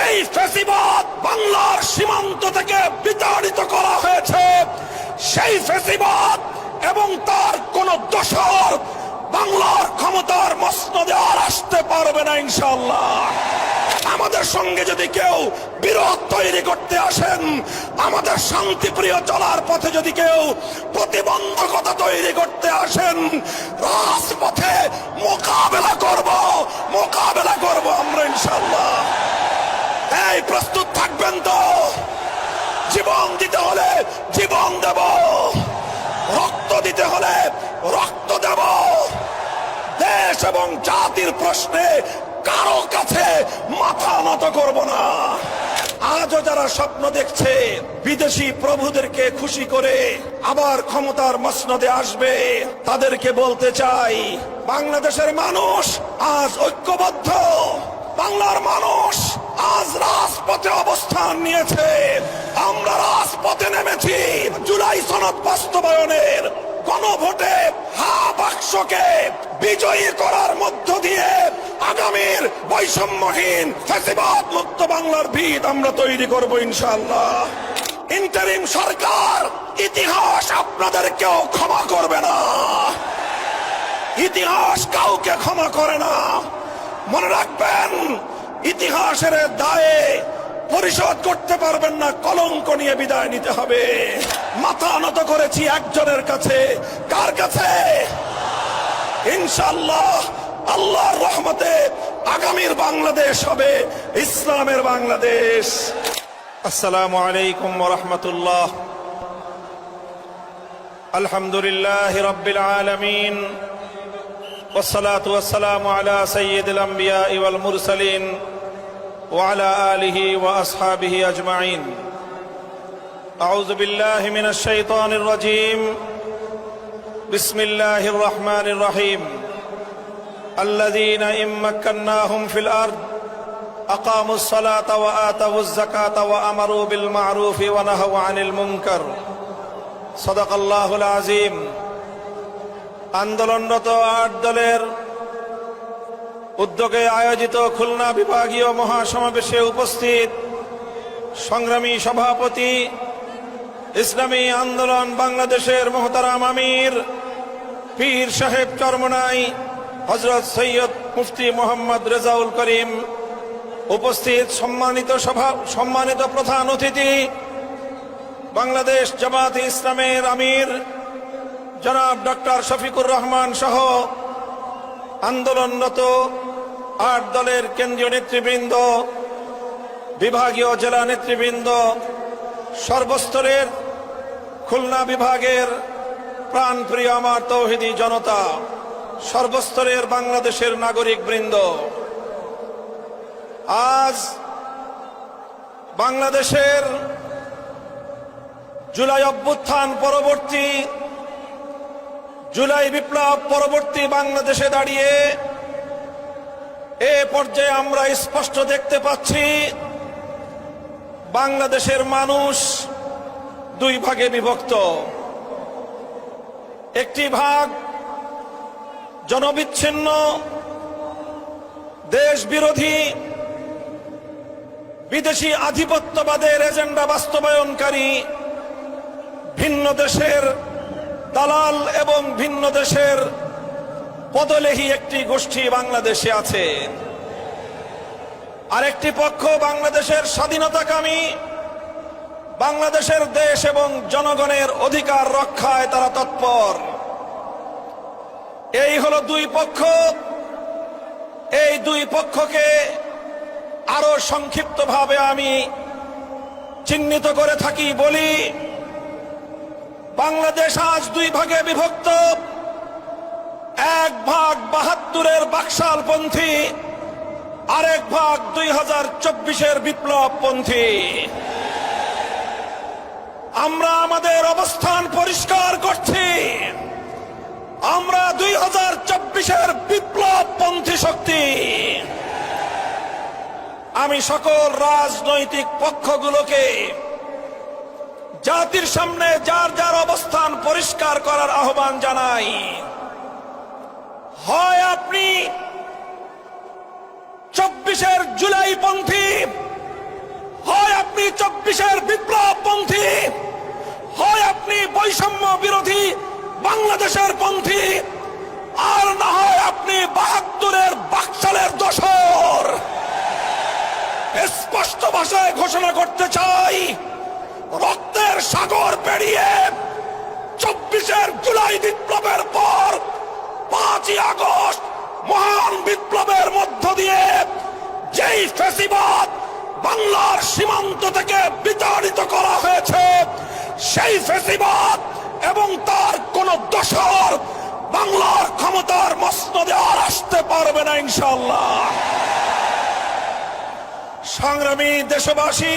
যেই ফেসিবাদ বাংলার সীমান্ত থেকে বিতাড়িত করা হয়েছে। সেই ফেসিবাদ এবং তার কোন দোষর বাংলার ক্ষমতার মসনদে আর আসতে পারবে না ইনশাল্লাহ আমাদের সঙ্গে যদি কেউ বিরোধ তৈরি করতে আসেন, আমাদের শান্তিপ্রিয় চলার পথে যদি কেউ প্রতিবন্ধকতা তৈরি করতে আসেন, রাজপথে মোকাবেলা করব মোকাবেলা করব আমরা ইনশাল্লাহ এই প্রস্তুত থাকবেন তো। জীবন দিতে হলে জীবন দেব। রক্ত দিতে হলে রক্ত দেব। দেশ এবং জাতির প্রশ্নে কারও কাছে মাথা নত করব না। আজও যারা স্বপ্ন দেখছে, বিদেশি প্রভুদেরকে খুশি করে আবার ক্ষমতার মসনদে আসবে, তাদেরকে বলতে চাই, বাংলাদেশের মানুষ আজ ঐক্যবদ্ধ, বাংলার মানুষ আজ রাজপথে অবস্থান নিয়েছে। আমরা রাজপথে নেমেছি জুলাই সনদ বাস্তবায়নের। গণভোটে হা বাক্সকে বিজয়ী করার মধ্য দিয়ে আগামীর বৈষম্যহীন ফ্যাসিবাদ মুক্ত বাংলার ভিত আমরা তৈরি করব ইনশাল্লাহ ইন্টারিম সরকার, ইতিহাস আপনাদেরকেও ক্ষমা করবে না। ইতিহাস কাউকে ক্ষমা করে না। মনে রাখবেন ইতিহাসের দায়ে পরিশোধ করতে পারবেন না, কলঙ্ক নিয়ে বিদায় নিতে হবে। মাথা নত করেছি একজনের কাছে। কার কাছে? ইনশাল্লাহ আল্লাহর রহমতে আগামীর বাংলাদেশ হবে, ইসলামের বাংলাদেশ। আসসালামু আলাইকুম রহমতুল্লাহ। আলহামদুলিল্লাহ রবিল আলমিন। والصلاة والسلام على سيد الأنبياء والمرسلين وعلى آله وأصحابه أجمعين. أعوذ بالله من الشيطان الرجيم. بسم الله الرحمن الرحيم. الذين إن مكناهم في الأرض أقاموا الصلاة وآتوا الزكاة وأمروا بالمعروف ونهوا عن المنكر. صدق الله العظيم. আন্দোলনরত আট দলের উদ্যোগে আয়োজিত খুলনা বিভাগীয় মহাসমাবেশে উপস্থিত সংগ্রামী সভাপতি, ইসলামী আন্দোলন বাংলাদেশের মোহতারাম আমির, পীর সাহেব চরমনাই হজরত সৈয়দ মুফতি মোহাম্মদ রেজাউল করিম উপস্থিত। সম্মানিত সভা, সম্মানিত প্রধান অতিথি, বাংলাদেশ জামাত ইসলামের আমির জনাব ডক্টর শফিকুর রহমান সহ আন্দোলনরত আট দলের কেন্দ্রীয় নেতৃবৃন্দ, বিভাগীয় জেলা নেতৃবৃন্দ, সর্বস্তরের খুলনা বিভাগের প্রাণপ্রিয় আমার তৌহিদি জনতা, সর্বস্তরের বাংলাদেশের নাগরিক বৃন্দ। আজ বাংলাদেশের জুলাই অভ্যুত্থান পরবর্তী জুলাই বিপ্লব পরবর্তী বাংলাদেশে দাঁড়িয়ে এ পর্যায়ে আমরা স্পষ্ট দেখতে পাচ্ছি, বাংলাদেশের মানুষ দুই ভাগে বিভক্ত। একটি ভাগ জনবিচ্ছিন্ন দেশ বিরোধী বিদেশি আধিপত্যবাদের এজেন্ডা বাস্তবায়নকারী, ভিন্ন দেশের দালাল এবং ভিন্ন দেশের পদলেহী একটি গোষ্ঠী বাংলাদেশে আছে। আরেকটি পক্ষ বাংলাদেশের স্বাধীনতাকামী, বাংলাদেশের দেশ এবং জনগণের অধিকার রক্ষায় তারা তৎপর। এই হলো দুই পক্ষ। এই দুই পক্ষকে আরও সংক্ষিপ্তভাবে আমি চিহ্নিত করে থাকি বলি বাংলাদেশ আজ দুই ভাগে বিভক্ত। এক ভাগ বাহাত্তরের বাকশালপন্থী, আরেক ভাগ দুই হাজার চব্বিশের বিপ্লবপন্থী। আমরা আমাদের অবস্থান পরিষ্কার করছি। আমরা দুই হাজার চব্বিশের বিপ্লবপন্থী শক্তি। আমি সকল রাজনৈতিক পক্ষগুলোকে জাতির সামনে যার যার অবস্থান পরিষ্কার করার আহ্বান জানাই। হয় আপনি চব্বিশের জুলাই পন্থী, হয় আপনি চব্বিশের বিপ্লবপন্থী হয় আপনি বৈষম্য বিরোধী বাংলাদেশের পন্থী, আর না হয় আপনি বাহাত্তরের বাকশালের দোসর স্পষ্ট ভাষায় ঘোষণা করতে চাই রক্তের সাগর পেরিয়ে চব্বিশের জুলাই বিপ্লবের পর পাঁচই আগস্ট মহান বিপ্লবের মধ্য দিয়ে যেই ফেসিবাদ বাংলার সীমান্ত থেকে বিতাড়িত করা হয়েছে, সেই ফেসিবাদ এবং তার কোন দোসর বাংলার ক্ষমতার মসনদে আর আসতে পারবে না ইনশাল্লাহ সংগ্রামী দেশবাসী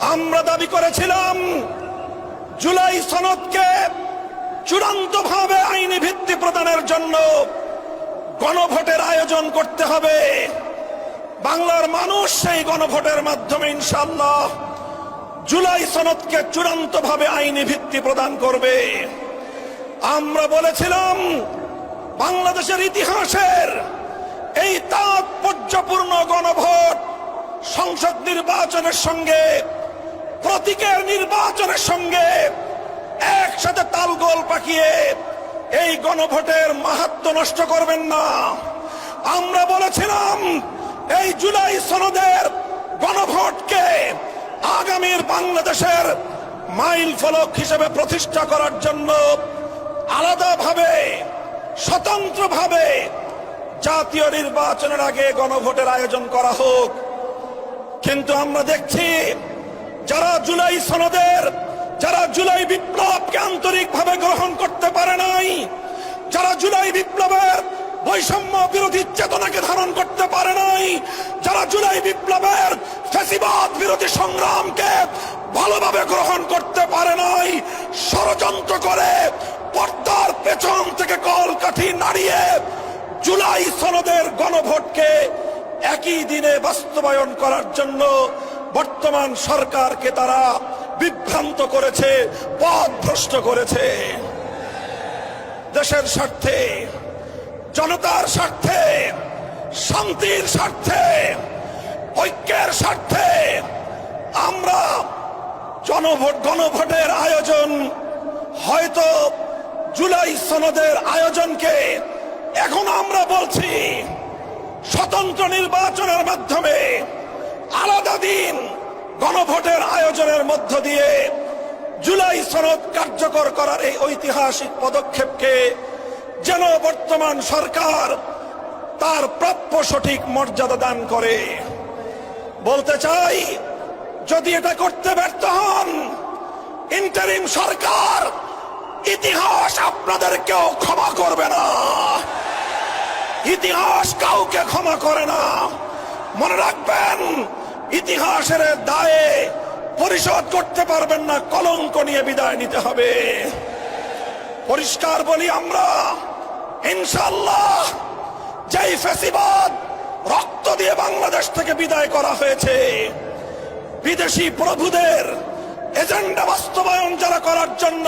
আমরা দাবি করেছিলাম, জুলাই সনদকে চূড়ান্তভাবে আইনি ভিত্তি প্রদানের জন্য গণভোটের আয়োজন করতে হবে। বাংলার মানুষ সেই গণভোটের মাধ্যমে ইনশাল্লাহ জুলাই সনদকে চূড়ান্তভাবে আইনি ভিত্তি প্রদান করবে। আমরা বলেছিলাম, বাংলাদেশের ইতিহাসের এই তাৎপর্যপূর্ণ গণভোট সংসদ নির্বাচনের সঙ্গে প্রতীকের নির্বাচনের সঙ্গে একসাথে তালগোল পাকিয়ে এই গণভোটের মাহাত্ম নষ্ট করবেন না। আমরা বলেছিলাম, এই জুলাই সনদের গণভোটকে আগামীর বাংলাদেশের মাইল ফলক হিসেবে প্রতিষ্ঠা করার জন্য আলাদাভাবে, স্বতন্ত্রভাবে জাতীয় নির্বাচনের আগে গণভোটের আয়োজন করা হোক। কিন্তু আমরা দেখছি যারা জুলাই সনদের, যারা জুলাই বিপ্লবকে আন্তরিকভাবে গ্রহণ করতে পারে নাই, যারা জুলাই বিপ্লবের বৈষম্য বিরোধী চেতনাকে ধারণ করতে পারে নাই, যারা জুলাই বিপ্লবের ফেসিবাদ বিরোধী সংগ্রামকে ভালোভাবে গ্রহণ করতে পারে নাই, ষড়যন্ত্র করে পর্দার পেছন থেকে কলকাঠি নাড়িয়ে জুলাই সনদের গণভোটকে একই দিনে বাস্তবায়ন করার জন্য বর্তমান সরকারকে তারা বিভ্রান্ত করেছে পথ ভ্রষ্ট করেছে। দেশের স্বার্থে, জনতার স্বার্থে, শান্তির স্বার্থে, ঐক্যের স্বার্থে আমরা জনভোট, গণভোটের আয়োজন, হয়তো জুলাই সনদের আয়োজনকে এখন আমরা বলছি, স্বতন্ত্র নির্বাচনের মাধ্যমে আলাদা দিন গণভোটের আয়োজনের মধ্য দিয়ে জুলাই সনদ কার্যকর করার এই ঐতিহাসিক পদক্ষেপকে যেন বর্তমান সরকার তার প্রাপ্য সঠিক মর্যাদা দান করে। বলতে চাই, যদি এটা করতে ব্যর্থ হন ইন্টারিম সরকার ইতিহাস আপনাদেরকেও ক্ষমা করবে না। ইতিহাস কাউকে ক্ষমা করে না। মনে রাখবেন, ইতিহাসের দায়ে পরিশোধ করতে পারবেন না, কলঙ্ক নিয়ে বিদায় নিতে হবে। পরিষ্কার বলি আমরা ইনশাল্লাহ যেই ফেসিবাদ রক্ত দিয়ে বাংলাদেশ থেকে বিদায় করা হয়েছে, বিদেশি প্রভুদের এজেন্ডা বাস্তবায়ন যারা করার জন্য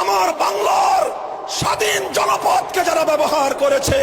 আমার বাংলার স্বাধীন জনপদকে যারা ব্যবহার করেছে